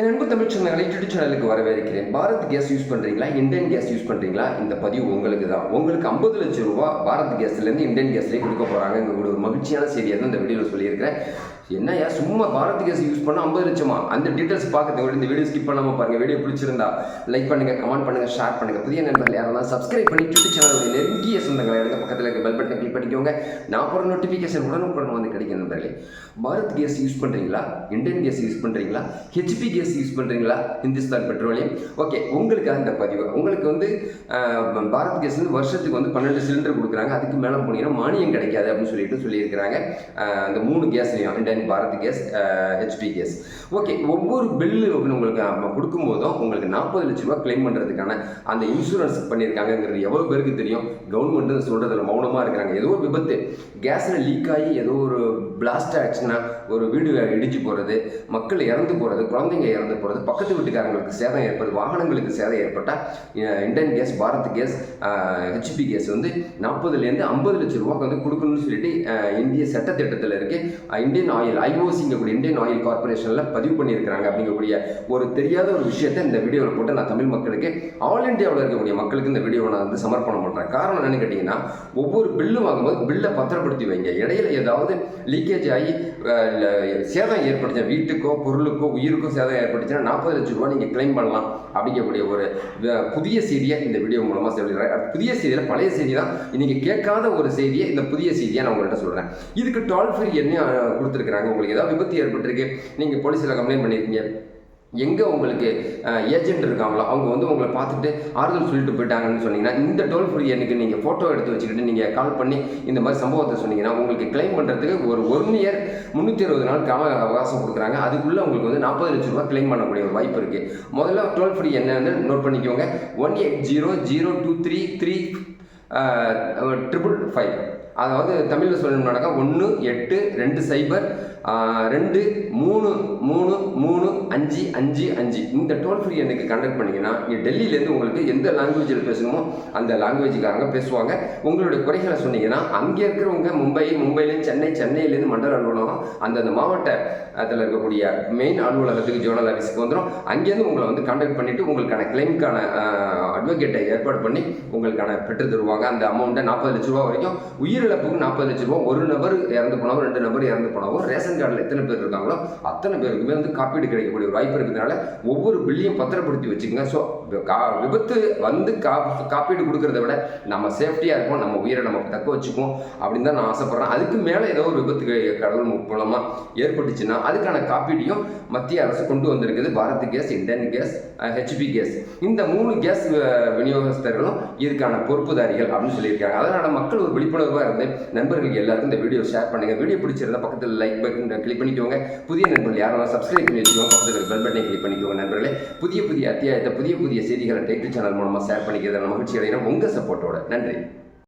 என் அன்பு தமிழ் சொந்தங்களை யூடியூப் சேனலுக்கு வரவேற்கிறேன். பாரத் கேஸ் யூஸ் பண்ணுறீங்களா இந்தியன் கேஸ் யூஸ் பண்ணுறீங்களா இந்த பதிவு உங்களுக்கு தான். உங்களுக்கு ஐம்பது லட்சம் ரூபா பாரத் கேஸ்லேருந்து இந்தியன் கேஸ்லேயே கொடுக்க போகிறாங்க ஒரு மகிழ்ச்சியான செய்தியை தான் இந்த வீடியோவில் சொல்லியிருக்கிறேன். என்னய்யா சும்மா பாரத் கேஸ் யூஸ் பண்ண ஐம்பது லட்சமா? அந்த டீட்டெயில்ஸ் பார்க்குறது இந்த வீடியோ ஸ்கிப் பண்ணாமல் பாருங்கள் வீடியோ பிடிச்சிருந்தா லைக் பண்ணுங்கள் கமெண்ட் பண்ணுங்கள் ஷேர் பண்ணுங்கள் புதிய நண்பர்கள் யாரெல்லாம் சப்ஸ்கிரைப் பண்ணி யூடியூப் சேனலுடைய நெருங்கிய சொந்தங்களை எடுத்து பக்கத்தில் இருக்க பெல் பட்டனை கிளிக் பண்ணிக்கோங்க. நான் போகிற நோட்டிஃபிகேஷன் உடனுக்குடன் வந்து கிடைக்கும் நண்பர்களே. பாரத் கேஸ் யூஸ் பண்ணுறீங்களா இந்தியன் கேஸ் யூஸ் பண்ணுறீங்களா ஹெச்பி கேஸ் யூஸ் பண்ணுறீங்களா ஹிந்துஸ்தான் பெட்ரோலியம். ஓகே உங்களுக்காக இந்த பதிவு. உங்களுக்கு வந்து பாரத் கேஸ் வந்து வருஷத்துக்கு வந்து பன்னெண்டு சிலிண்டர் கொடுக்குறாங்க. அதுக்கு மேலே போனீங்கன்னா மானியம் கிடைக்காது அப்படின்னு சொல்லிட்டு சொல்லியிருக்கிறாங்க. அந்த மூணு கேஸ்லையும் Indian Bharat gas HP gas. Okay ஒவ்வொரு பில்லு உங்களுக்கு நம்ம கொடுக்கும்போதும் உங்களுக்கு நாற்பது லட்ச ரூபா கிளைம் பண்ணுறதுக்கான அந்த இன்சூரன்ஸ் பண்ணியிருக்காங்கங்கிறது எவ்வளோ பேருக்கு தெரியும்? கவர்மெண்ட் சொல்கிறதுல மௌனமாக இருக்கிறாங்க. ஏதோ ஒரு விபத்து. கேஸில் லீக் ஆகி ஏதோ ஒரு பிளாஸ்ட் ஆச்சுன்னா ஒரு வீடு இடிச்சு போகிறது மக்கள் இறந்து போகிறது குழந்தைங்க இறந்து போகிறது பக்கத்து வீட்டுக்காரங்களுக்கு சேதம் ஏற்படுது வாகனங்களுக்கு சேதம் ஏற்பட்டால் Indian gas Bharat gas HP gas வந்து நாற்பதுலேருந்து ஐம்பது லட்சம் ரூபாய்க்கு வந்து கொடுக்கணும்னு சொல்லிட்டு இந்திய சட்டத்திட்டத்தில் இருக்குது இந்தியன் ஆயில் ஐஓசிங்கக்கூடிய இந்தியன் ஆயில் கார்பரேஷனில் பதிவு பண்ணியிருக்கிறாங்க அப்படிங்கக்கூடிய ஒரு தெரியாத ஒரு விஷயத்தை இந்த வீடியோவில் போட்டு நான் தமிழ் மக்களுக்கு ஆல் இந்தியாவில் இருக்கக்கூடிய மக்களுக்கு இந்த வீடியோவை நான் வந்து சமர்ப்பணம் பண்ணுறேன் காரணம் என்னன்னு கேட்டிங்கன்னா ஒவ்வொரு பில்லு வாங்கும்போது பில்லை பத்திரப்படுத்தி வைங்க. இடையில ஏதாவது லீக்கேஜ் ஆகி சேதம் ஏற்பட்டுச்சு வீட்டுக்கோ பொருளுக்கோ உயிருக்கோ சேதம் ஏற்பட்டுச்சுன்னா நாற்பது லட்சம் ரூபா நீங்கள் கிளைம் பண்ணலாம் அப்படிங்கக்கூடிய ஒரு புதிய செய்தியை இந்த வீடியோ மூலமாக சொல்லிடுறேன். புதிய செய்தியில் பழைய செய்தி தான். இன்றைக்கி கேட்காத ஒரு செய்தியை இந்த புதிய செய்தியை நான் உங்கள்கிட்ட சொல்கிறேன் இதுக்கு டால் ஃப்ரீ என்ன கொடுத்துருக்கேன் இருக்கிறாங்க உங்களுக்கு ஏதாவது விபத்து ஏற்பட்டிருக்கு நீங்கள் போலீஸில் கம்ப்ளைண்ட் பண்ணியிருக்கீங்க எங்கே உங்களுக்கு ஏஜென்ட் இருக்காங்களோ அவங்க வந்து உங்களை பார்த்துட்டு ஆறுதல் சொல்லிட்டு போயிட்டாங்கன்னு சொன்னீங்கன்னா இந்த டோல் ஃப்ரீ எனக்கு நீங்கள் ஃபோட்டோ எடுத்து வச்சுக்கிட்டு நீங்கள் கால் பண்ணி இந்த மாதிரி சம்பவத்தை சொன்னீங்கன்னா உங்களுக்கு கிளைம் பண்ணுறதுக்கு ஒரு ஒன் இயர் முந்நூற்றி அறுபது நாள் கால அவகாசம் கொடுக்குறாங்க. அதுக்குள்ளே உங்களுக்கு வந்து நாற்பது லட்ச ரூபா கிளைம் பண்ணக்கூடிய ஒரு வாய்ப்பு இருக்குது முதல்ல டோல் ஃப்ரீ என்னன்னு நோட் பண்ணிக்கோங்க. One eight zero zero two three three triple five அதாவது தமிழில் சொல்லணும்னாக்கா ஒன்று எட்டு ரெண்டு சைபர் ரெண்டு மூணு மூணு மூணு அஞ்சு அஞ்சு அஞ்சு. இந்த டோல் ஃப்ரீ எனக்கு கண்டக்ட் பண்ணிங்கன்னா நீங்கள் டெல்லியிலேருந்து உங்களுக்கு எந்த லாங்குவேஜில் பேசணுமோ அந்த லாங்குவேஜுக்காரங்க பேசுவாங்க. உங்களுடைய குறைகளை சொன்னீங்கன்னா அங்கே இருக்கிறவங்க மும்பை மும்பையிலேருந்து சென்னை சென்னையிலேருந்து மண்டல அலுவலகம் அந்தந்த மாவட்ட அதில் இருக்கக்கூடிய மெயின் அலுவலகத்துக்கு ஜோனல் ஆஃபீஸுக்கு வந்துடும் அங்கேருந்து உங்களை வந்து கான்டாக்ட் பண்ணிவிட்டு உங்களுக்கான கிளைமுக்கான அட்வொகேட்டை ஏற்பாடு பண்ணி உங்களுக்கான பெற்று தருவாங்க. அந்த அமௌண்ட்டை நாற்பது லட்ச ரூபா வரைக்கும் உயிரிழப்புக்கு நாற்பது லட்ச ரூபா. ஒரு நபர் இறந்து போனாவோ ரெண்டு நபர் இறந்து போனாவோ ரேஷன் கார்டில் எத்தனை பேர் இருக்காங்களோ அத்தனை பேருக்குமே வந்து காப்பீடு கிடைக்கக்கூடிய ஒரு வாய்ப்பு இருக்கிறதுனால ஒவ்வொரு பில்லையும் பத்திரப்படுத்தி வச்சுக்கோங்க. ஸோ விபத்து வந்து கா காப்பீடு கொடுக்கறத விட நம்ம சேஃப்டியாக இருப்போம். நம்ம உயிரை நம்ம தக்க வச்சுக்குவோம் அப்படின்னு தான் நான் ஆசைப்பட்றேன். அதுக்கு மேலே ஏதோ ஒரு விபத்து கடவுள் மூலமாக ஏற்பட்டுச்சுன்னா அதுக்கான காப்பீடையும் மத்திய அரசு கொண்டு வந்திருக்குது. Bharat gas Indian gas HP gas. இந்த மூணு கேஸ் விநியோகஸ்தர்களும் இதுக்கான பொறுப்புதாரிகள். அப்படின்னு சொல்லியிருக்காங்க. அதனால் மக்கள் ஒரு விழிப்புணர்வாக இருந்து நண்பர்களுக்கு எல்லாருக்கும் இந்த வீடியோ ஷேர் பண்ணுங்கள் வீடியோ பிடிச்சிருந்தா பக்கத்தில் லைக் பட்டன் கிளிக் பண்ணிக்கோங்க. புதிய நண்பர்கள் யாரும் சப்ஸ்கிரைப் பண்ணி வச்சுக்கோங்க. பக்கத்தில் பெல் பட்டனை கிளிக் பண்ணிக்கோங்க நண்பர்களே. புதிய புதிய அத்தியாயத்தை புதிய புதிய செய்திகளை டைட்டில் சேனல் மூலமாக ஷேர் பண்ணிக்கிறத மகிழ்ச்சி அடைகிறோம் உங்கள் சப்போர்ட்டோட நன்றி.